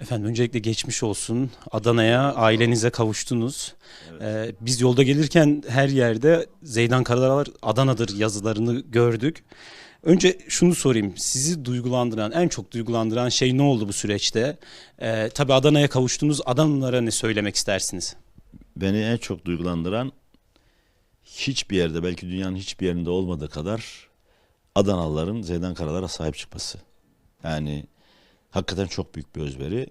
Efendim öncelikle geçmiş olsun. Adana'ya ailenize kavuştunuz. Ee, biz yolda gelirken her yerde Zeydan Karalar Adana'dır yazılarını gördük. Önce şunu sorayım. Sizi duygulandıran, en çok duygulandıran şey ne oldu bu süreçte? Ee, tabii Adana'ya kavuştunuz. Adanalılara ne söylemek istersiniz? Beni en çok duygulandıran hiçbir yerde belki dünyanın hiçbir yerinde olmadığı kadar Adanalıların Zeydan Karalar'a sahip çıkması. Yani hakikaten çok büyük bir özveri.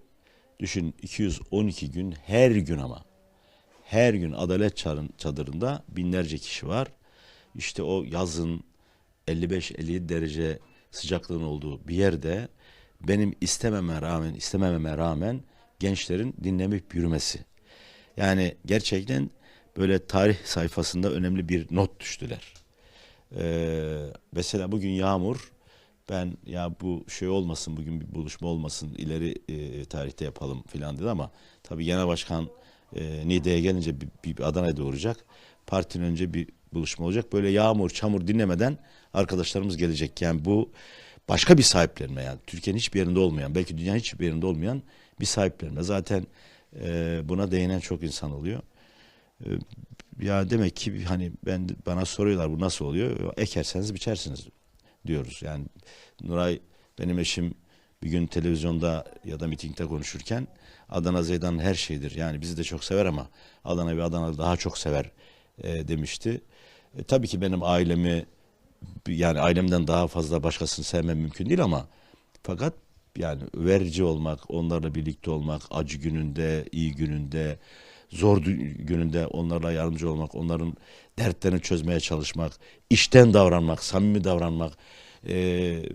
Düşün 212 gün her gün ama her gün adalet çadırında binlerce kişi var. İşte o yazın 55-57 derece sıcaklığın olduğu bir yerde benim istememe rağmen istemememe rağmen gençlerin dinlemeyip yürümesi. Yani gerçekten böyle tarih sayfasında önemli bir not düştüler. Ee, mesela bugün Yağmur ben ya bu şey olmasın bugün bir buluşma olmasın ileri e, tarihte yapalım filan dedi ama tabii genel başkan e, Niğde'ye gelince bir, bir, Adana'ya doğuracak. Partinin önce bir buluşma olacak. Böyle yağmur çamur dinlemeden arkadaşlarımız gelecek. Yani bu başka bir sahiplenme yani Türkiye'nin hiçbir yerinde olmayan belki dünyanın hiçbir yerinde olmayan bir sahiplenme. Zaten e, buna değinen çok insan oluyor. E, ya demek ki hani ben bana soruyorlar bu nasıl oluyor? Ekerseniz biçersiniz diyoruz. Yani Nuray benim eşim bir gün televizyonda ya da mitingde konuşurken Adana Zeydan her şeydir. Yani bizi de çok sever ama Adana ve Adana daha çok sever e, demişti. E, tabii ki benim ailemi yani ailemden daha fazla başkasını sevmem mümkün değil ama fakat yani verici olmak, onlarla birlikte olmak, acı gününde, iyi gününde, zor gününde onlarla yardımcı olmak, onların dertlerini çözmeye çalışmak, işten davranmak, samimi davranmak, eee,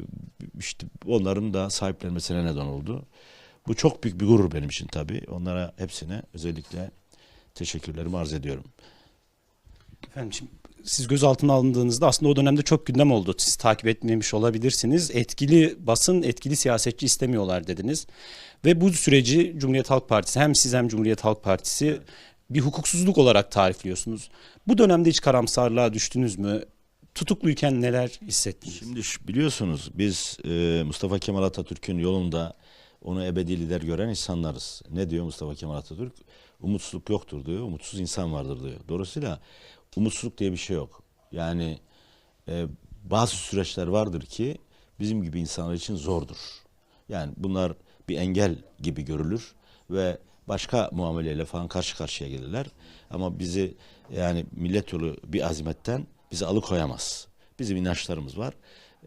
işte onların da sahiplenmesine neden oldu. Bu çok büyük bir gurur benim için tabii. Onlara hepsine özellikle teşekkürlerimi arz ediyorum. Efendim şimdi siz gözaltına alındığınızda aslında o dönemde çok gündem oldu. Siz takip etmemiş olabilirsiniz. Etkili basın, etkili siyasetçi istemiyorlar dediniz. Ve bu süreci Cumhuriyet Halk Partisi hem siz hem Cumhuriyet Halk Partisi bir hukuksuzluk olarak tarifliyorsunuz. Bu dönemde hiç karamsarlığa düştünüz mü? Tutukluyken neler hissettiniz? Şimdi biliyorsunuz biz e, Mustafa Kemal Atatürk'ün yolunda onu ebedi lider gören insanlarız. Ne diyor Mustafa Kemal Atatürk? Umutsuzluk yoktur diyor, umutsuz insan vardır diyor. Dolayısıyla umutsuzluk diye bir şey yok. Yani e, bazı süreçler vardır ki bizim gibi insanlar için zordur. Yani bunlar bir engel gibi görülür ve başka muameleyle falan karşı karşıya gelirler. Ama bizi yani millet yolu bir azimetten bizi alıkoyamaz. Bizim inançlarımız var.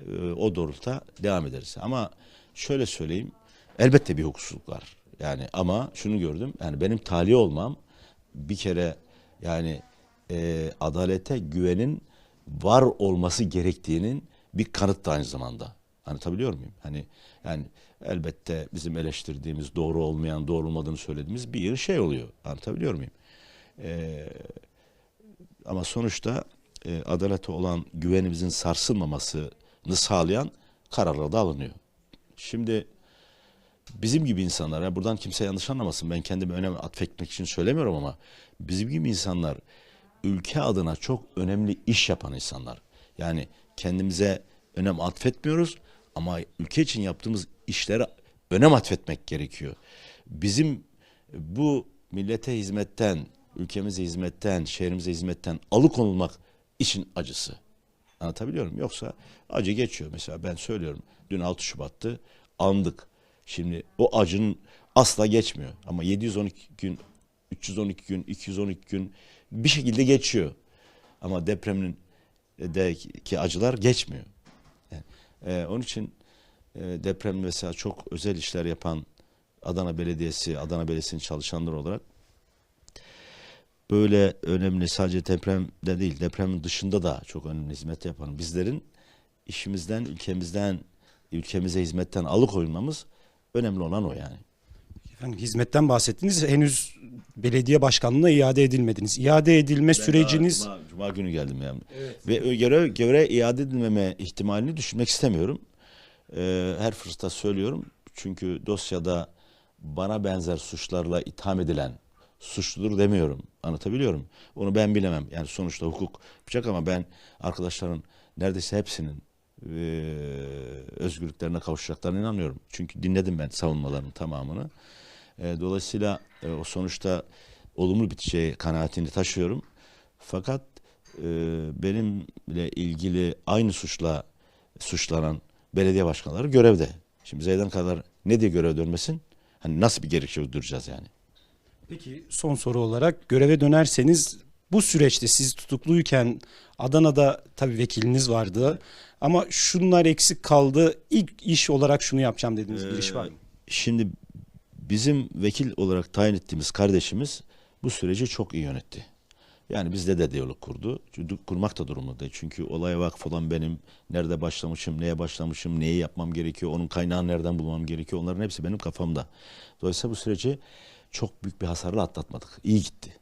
Ee, O doğrultuda devam ederiz. Ama şöyle söyleyeyim. Elbette bir hukuksuzluk var. Yani ama şunu gördüm. Yani benim tali olmam bir kere yani e, adalete güvenin var olması gerektiğinin bir kanıtı aynı zamanda. Anlatabiliyor muyum? Hani yani elbette bizim eleştirdiğimiz doğru olmayan, doğru olmadığını söylediğimiz bir şey oluyor. Anlatabiliyor muyum? Ee, ama sonuçta e, adalete olan güvenimizin sarsılmamasını sağlayan kararlar da alınıyor. Şimdi bizim gibi insanlar, yani buradan kimse yanlış anlamasın ben kendimi önem atfetmek için söylemiyorum ama bizim gibi insanlar ülke adına çok önemli iş yapan insanlar. Yani kendimize önem atfetmiyoruz ama ülke için yaptığımız işlere önem atfetmek gerekiyor. Bizim bu millete hizmetten, ülkemize hizmetten, şehrimize hizmetten alıkonulmak için acısı. Anlatabiliyor? Yoksa acı geçiyor. Mesela ben söylüyorum dün 6 Şubat'tı andık. Şimdi o acının asla geçmiyor. Ama 712 gün, 312 gün, 212 gün bir şekilde geçiyor. Ama depremin ki acılar geçmiyor. Yani, e, onun için e, deprem mesela çok özel işler yapan Adana Belediyesi, Adana Belediyesi'nin çalışanları olarak böyle önemli sadece depremde değil depremin dışında da çok önemli hizmet yapan bizlerin işimizden, ülkemizden, ülkemize hizmetten alıkoyulmamız önemli olan o yani. Efendim hizmetten bahsettiniz. Henüz belediye başkanlığına iade edilmediniz. İade edilme süreciniz Cuma, Cuma günü geldim yani. Ve görev, göre iade edilmeme ihtimalini düşünmek istemiyorum. Ee, her fırsatta söylüyorum. Çünkü dosyada bana benzer suçlarla itham edilen suçludur demiyorum. Anlatabiliyorum. Onu ben bilemem. Yani sonuçta hukuk yapacak ama ben arkadaşların neredeyse hepsinin e, özgürlüklerine kavuşacaklarına inanıyorum. Çünkü dinledim ben savunmalarının tamamını. E, dolayısıyla e, o sonuçta olumlu biteceği kanaatini taşıyorum. Fakat e, benimle ilgili aynı suçla suçlanan belediye başkanları görevde. Şimdi Zeydan kadar ne diye görev dönmesin? Hani nasıl bir gerekçe duracağız yani? Peki son soru olarak göreve dönerseniz bu süreçte siz tutukluyken Adana'da tabii vekiliniz vardı ama şunlar eksik kaldı. İlk iş olarak şunu yapacağım dediğiniz bir iş var mı? Şimdi bizim vekil olarak tayin ettiğimiz kardeşimiz bu süreci çok iyi yönetti. Yani bizde de diyalog kurdu. Kurmak da durumunda. Çünkü olaya vakıf olan benim. Nerede başlamışım, neye başlamışım, neyi yapmam gerekiyor, onun kaynağını nereden bulmam gerekiyor. Onların hepsi benim kafamda. Dolayısıyla bu süreci çok büyük bir hasarla atlatmadık. İyi gitti.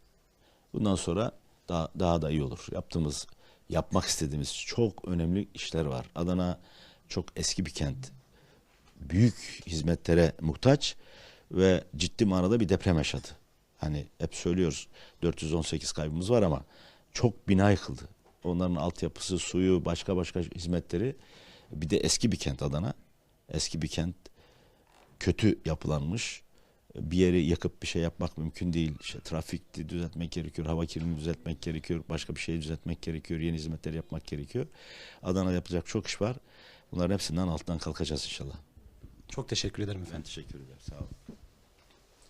Bundan sonra daha, daha da iyi olur. Yaptığımız, yapmak istediğimiz çok önemli işler var. Adana çok eski bir kent. Büyük hizmetlere muhtaç ve ciddi manada bir deprem yaşadı. Hani hep söylüyoruz 418 kaybımız var ama çok bina yıkıldı. Onların altyapısı, suyu, başka başka hizmetleri. Bir de eski bir kent Adana. Eski bir kent kötü yapılanmış. Bir yeri yakıp bir şey yapmak mümkün değil. İşte trafik düzeltmek gerekiyor, hava kirliliğini düzeltmek gerekiyor, başka bir şey düzeltmek gerekiyor, yeni hizmetler yapmak gerekiyor. Adana yapacak çok iş var. Bunların hepsinden altından kalkacağız inşallah. Çok teşekkür ederim efendim. Teşekkür ederim. Sağ olun.